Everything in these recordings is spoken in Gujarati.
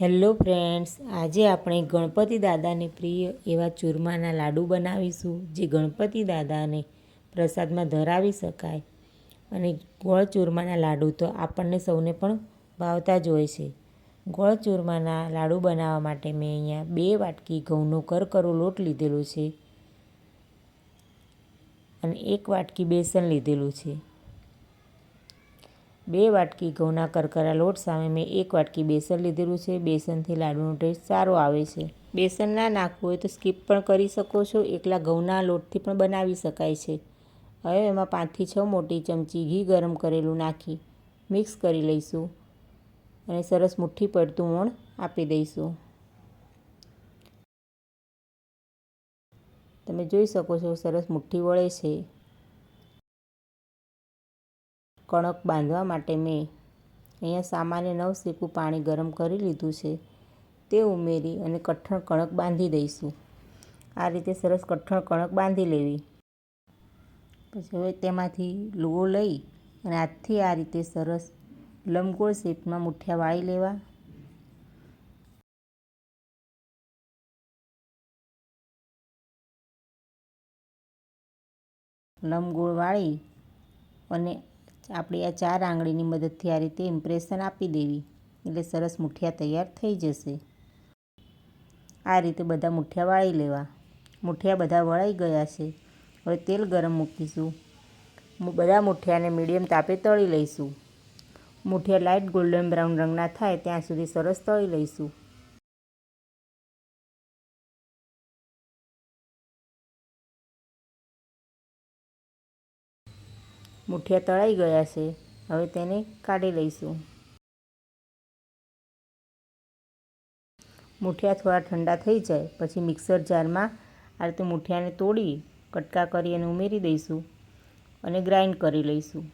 હેલો ફ્રેન્ડ્સ, આજે આપણે ગણપતિ દાદાને પ્રિય એવા ચૂરમાના લાડુ બનાવીશું, જે ગણપતિ દાદાને પ્રસાદમાં ધરાવી શકાય. અને ગોળ ચૂરમાના લાડુ તો આપણને સૌને પણ ભાવતા જ હોય છે. ગોળ ચૂરમાના લાડુ બનાવવા માટે મેં અહીંયા બે વાટકી ઘઉંનો કરકરો લોટ લીધેલો છે અને એક વાટકી બેસન લીધેલું છે. બે વાટકી ઘઉંના કરકરા લોટ સામે મેં એક વાટકી બેસન લીધેલું છે. બેસનથી લાડુનો ટેસ્ટ સારો આવે છે. બેસન ના નાખવું હોય તો સ્કીપ પણ કરી શકો છો. એકલા ઘઉંના લોટથી પણ બનાવી શકાય છે. હવે એમાં પાંચથી છ મોટી ચમચી ઘી ગરમ કરેલું નાખી મિક્સ કરી લઈશું અને સરસ મુઠ્ઠી પડતું મોણ આપી દઈશું. તમે જોઈ શકો છો સરસ મુઠ્ઠી વળે છે. કણક બાંધવા માટે મેં અહીંયા સામાન્ય નવ સીકું પાણી ગરમ કરી લીધું છે. તે ઉમેરી અને કઠણ કણક બાંધી દઈશું. આ રીતે સરસ કઠણ કણક બાંધી લેવી. પછી હવે તેમાંથી લુઓ લઈ અને હાથથી આ રીતે સરસ લંબગોળ શેપમાં મુઠ્ઠિયા વાળી લેવા. લંબગોળ વાળી અને આપણી આ ચાર આંગળીની મદદથી આ રીતે ઇમ્પ્રેશન આપી દેવી. એટલે સરસ મુઠિયા તૈયાર થઈ જશે. આ રીતે બધા મુઠિયા વાળી લેવા. મુઠિયા બધા વળાઈ ગયા છે. હવે તેલ ગરમ મૂકીશું. બધા મુઠિયાને મીડિયમ તાપે તળી લઈશું. મુઠિયા લાઇટ ગોલ્ડન બ્રાઉન રંગના થાય ત્યાં સુધી સરસ તળી લઈશું. મુઠિયા તળાઈ ગયા છે. હવે તેને કાઢી લઈશું. મુઠિયા થોડા ઠંડા થઈ જાય, પછી મિક્સર જારમાં આ રીતે મુઠિયાને તોડી, કટકા કરી અને ઉમેરી દઈશું અને ગ્રાઇન્ડ કરી લઈશું.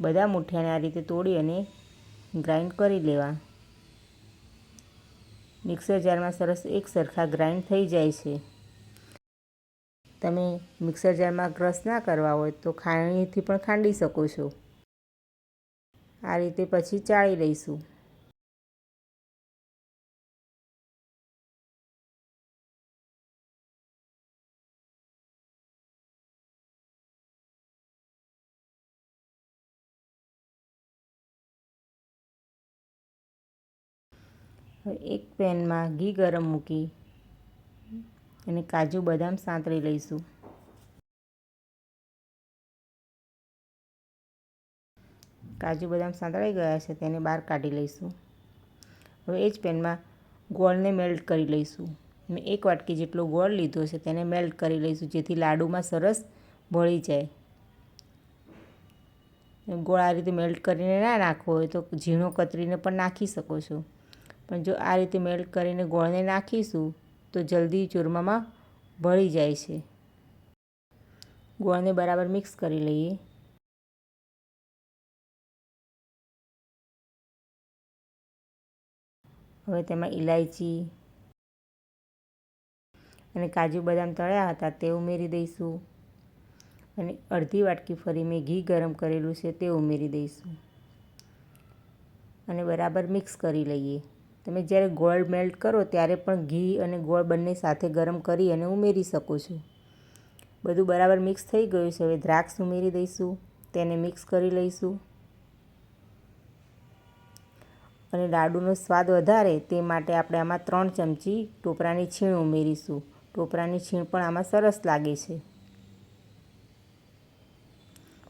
બધા મુઠિયાને આ રીતે તોડી અને ગ્રાઇન્ડ કરી લેવા. મિક્સર જારમાં સરસ એક સરખા ગ્રાઇન્ડ થઈ જાય છે. તમે મિક્સર જારમાં ક્રશ ના કરવા હોય તો ખાંડણીથી પણ ખાંડી શકો છો. આ રીતે પછી ચાળી લઈશું. એક પેનમાં ઘી ગરમ મૂકી અને કાજુ બદામ સાંતળી લઈશું. કાજુ બદામ સાંતળાઈ ગયા છે, તેને બહાર કાઢી લઈશું. હવે એ જ પેનમાં ગોળને મેલ્ટ કરી લઈશું. મેં એક વાટકી જેટલો ગોળ લીધો છે, તેને મેલ્ટ કરી લઈશું, જેથી લાડુમાં સરસ ભળી જાય. ગોળ આ રીતે મેલ્ટ કરીને ના નાખવો હોય તો ઝીણો કતરીને પણ નાખી શકો છો. પણ જો આ રીતે મેલ્ટ કરીને ગોળને નાખીશું તો જલ્દી ચૂરમામાં ભળી જાય છે. ગોળને બરાબર મિક્સ કરી લઈએ. હવે તેમાં ઇલાયચી અને કાજુ બદામ તળ્યા હતા તે ઉમેરી દઈશું. અને અડધી વાટકી ફરી મેં ઘી ગરમ કરેલું છે તે ઉમેરી દઈશું. અને બરાબર મિક્સ કરી લઈએ. તમે જ્યારે ગોળ મેલ્ટ કરો ત્યારે પણ ઘી અને ગોળ બંને સાથે ગરમ કરી અને ઉમેરી શકો છો. બધું બરાબર મિક્સ થઈ ગયું છે. હવે દ્રાક્ષ ઉમેરી દઈશું, તેને મિક્સ કરી લઈશું. અને લાડુનો સ્વાદ વધારે તે માટે આપણે આમાં ત્રણ ચમચી ટોપરાની છીણ ઉમેરીશું. ટોપરાની છીણ પણ આમાં સરસ લાગે છે.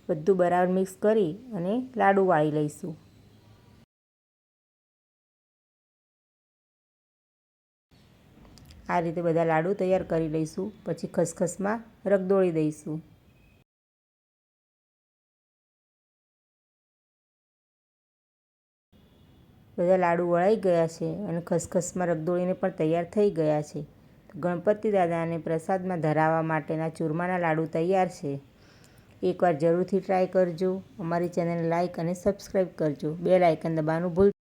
બધું બરાબર મિક્સ કરી અને લાડુ વાળી લઈશું. આ રીતે બધા લાડુ તૈયાર કરી લઈશું, પછી ખસખસમાં રગદોળી દઈશું. બધા લાડુ વળાઈ ગયા છે અને ખસખસમાં રગદોળીને પણ તૈયાર થઈ ગયા છે. ગણપતિ દાદાને પ્રસાદમાં ધરાવવા માટેના ચૂરમાના લાડુ તૈયાર છે. એકવાર જરૂરથી ટ્રાય કરજો. અમારી ચેનલ લાઇક અને સબસ્ક્રાઈબ કરજો. બે લાઇકન દબાવવાનું ભૂલ